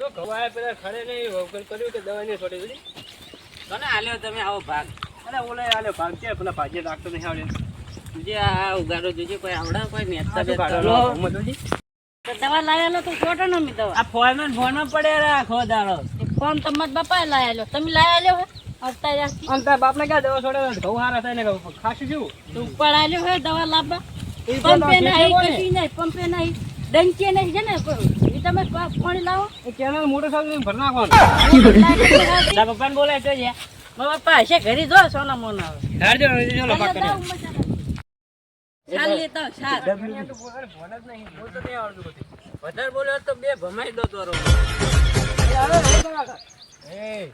તો ખવાય પેલા ખરે નહીં વગર કર્યું કે દવા નહીં છોડી દીધી? કોને આલ્યો તમે આવો ભાગ. અરે ઓલે આલે ભાગ. છે પેલા ભાજે રાખતો નહીં આવડે? જે આ ઉગાડો જોજે કોઈ આવડે કોઈ નેતા આ શું બેતા કાઢો? લો. મધુજી? તો દવા લાયેલો તો ખોટો ન મી દવા. આ ફોનમાં ને ફોનમાં પડે રાખો દાડો એ ફોન તમારા બાપાએ લાયેલો તમે લાયેલો હે? અવતાર રાખી બાપને ક્યાં દવા છોડે? ઘઉં હારા થાય ને ઘઉં ખાશું શું? તો ઉપર આલ્યો હે દવા લાવવા. પંપે નહીં પંપે નહીં. ડંચે નહીં છે ને એ તમે પા- પાણી લાવો. એ કેનાલ મોટર સાયકલ ભર નાખવાનું. તારા પપ્પાને બોલાય તો છે મારા પપ્પા હશે ઘરે જો સોના મોના આવે. ચલો પાક ચાલ લેતા ચાલ છાલ. અહીંયા તો બોલ- જ નહીં, નહીં આવડતું બધું. વધારે બોલ્યો તો બે ભમાઈ દો તોરો. એ,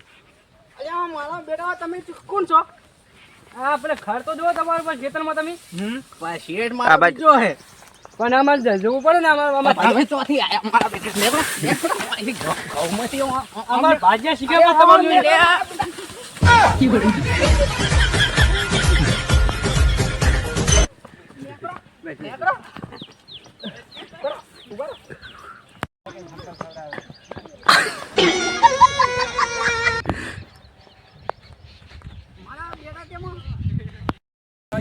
અરે આ મારા બેટા તમે કોણ છો? હા આપણે ખર તો જુઓ તમારું પાસે ખેતરમાં તમે. શેડ શેઠ બાજુ જો હે. પણ અમારે જ જવું પડે ને આમાં આમાં ભાજી- ચોથી આયા મારા બેટા ગૌમતી આમાં ભાજ્યા શીખવા પણ તમારું લે. તું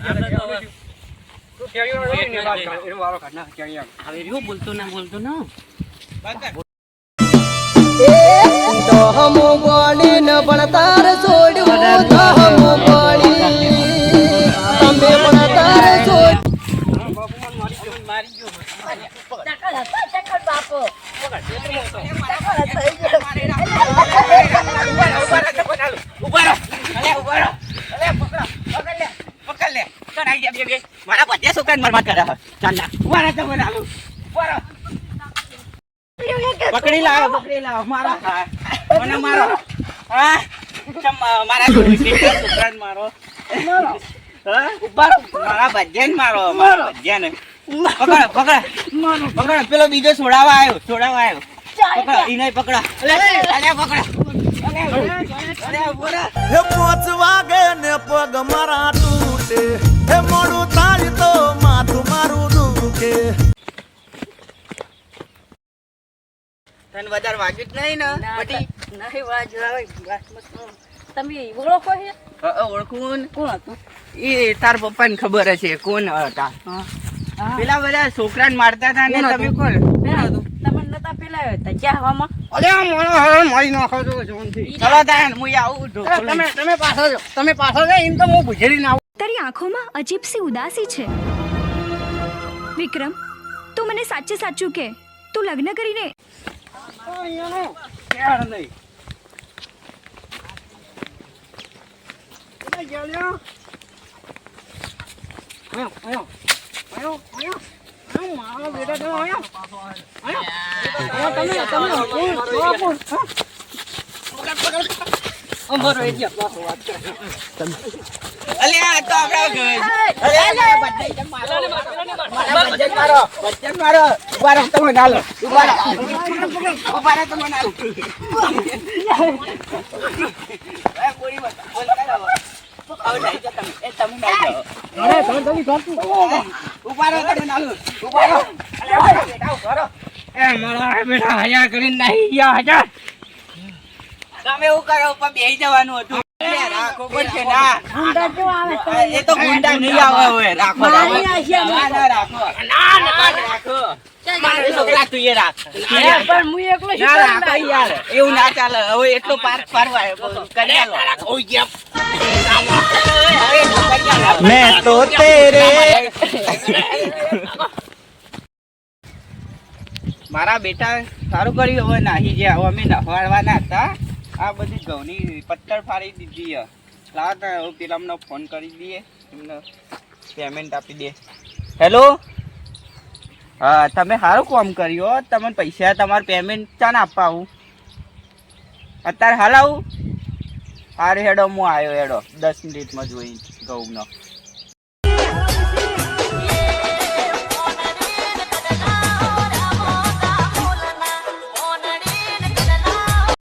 કેરીનો હવે રહ્યું બોલતો ના બોલતો છોડ્યું ચકલ હતા, ચકલ બાપો. પકડી લાવો પકડી લાવો. મારો. મને મારો. હા? મારા છોકરાને મારો. હા? મારા ભજ્યાને મારો મારા ભજ્યાને પકડ પકડ. પકડ. પેલો બીજો છોડાવા આવ્યો છોડાવા આવ્યો. પકડ. ઈને પકડા. અલે પકડા. પોચ વાગે ને પગ મારા તૂટે. હે મોડું તને વધારે વાગ્યું જ નહીં ને. બટી નહીં તો. તમે ઓળખો છે અ, અ, ઓળખું. કોણ હતું? એ તાર પપ્પાને ખબર હશે કોણ હતા. હા. હા. પેલા બધા છોકરાને મારતા હતા ને તમે કોણ? કોણ તમે નતા પેલા હતા ક્યાં હવામાં? અરે મોણો હવે મારી નાખો છો જોનથી. ચલો તાન હું આવું તમે તમે પાછળ જાઓ. તમે પાછળ જાઓ, એમ તો હું ભૂજેરી ના તારી આંખોમાં અજીબ સી ઉદાસી છે. વિક્રમ તું મને સાચે સાચું કે? તું લગ્ન કરીને અહીંયાનો ક્યાર નહીં. અરે ગેલિયા. આયો, આયો. આયો, આયો. આયો, મારો બેટા તમે આયો. આયો. આયો, તમે, તમે. કોણ? કોણ, કોણ? હા? પકડ, પકડ, પકડ. અમારો એરિયા પાછો વાત કરે. અલે આ તો આપણા ઘર. અલે અલે બધાય જણ મારો. મારા બધાય મારો. બધાય મારો. ઉભા રહો તમે નાલો. ઉભા રહો. તમે એવું કરો બેસી જવાનું હતું રાખો પડશે ના ગુંડા જો આવે તો એ તો ગુંડા નહીં આવે રાખો રાખો. ના રાખો મારે છોકરા તું એ રાખ તું એ અરે, રાખ. પણ હું એકલો ના રાખો યાર. એવું ના ચાલે. હવે એટલો પાર પારવા કરી આલો હવે એટલું મેં તો તેરે મારા બેટા સારું કર્યું હવે નાહી ગયા. હવે અમે નહવાડવાના હતા. આ બધી ઘઉંની પથ્થર ફાડી દીધી છે. લાવ તો હવે ફોન કરી દઈએ. એમને પેમેન્ટ આપી દે. હેલો હા, તમે સારું કામ કર્યો તમે પૈસા તમારે પેમેન્ટ ચાને આપવા આવું. અત્યારે હાલ આવું. હારે હેડો, હું આવ્યો હેડો. દસ મિનિટમાં જોઈ ઘઉંનો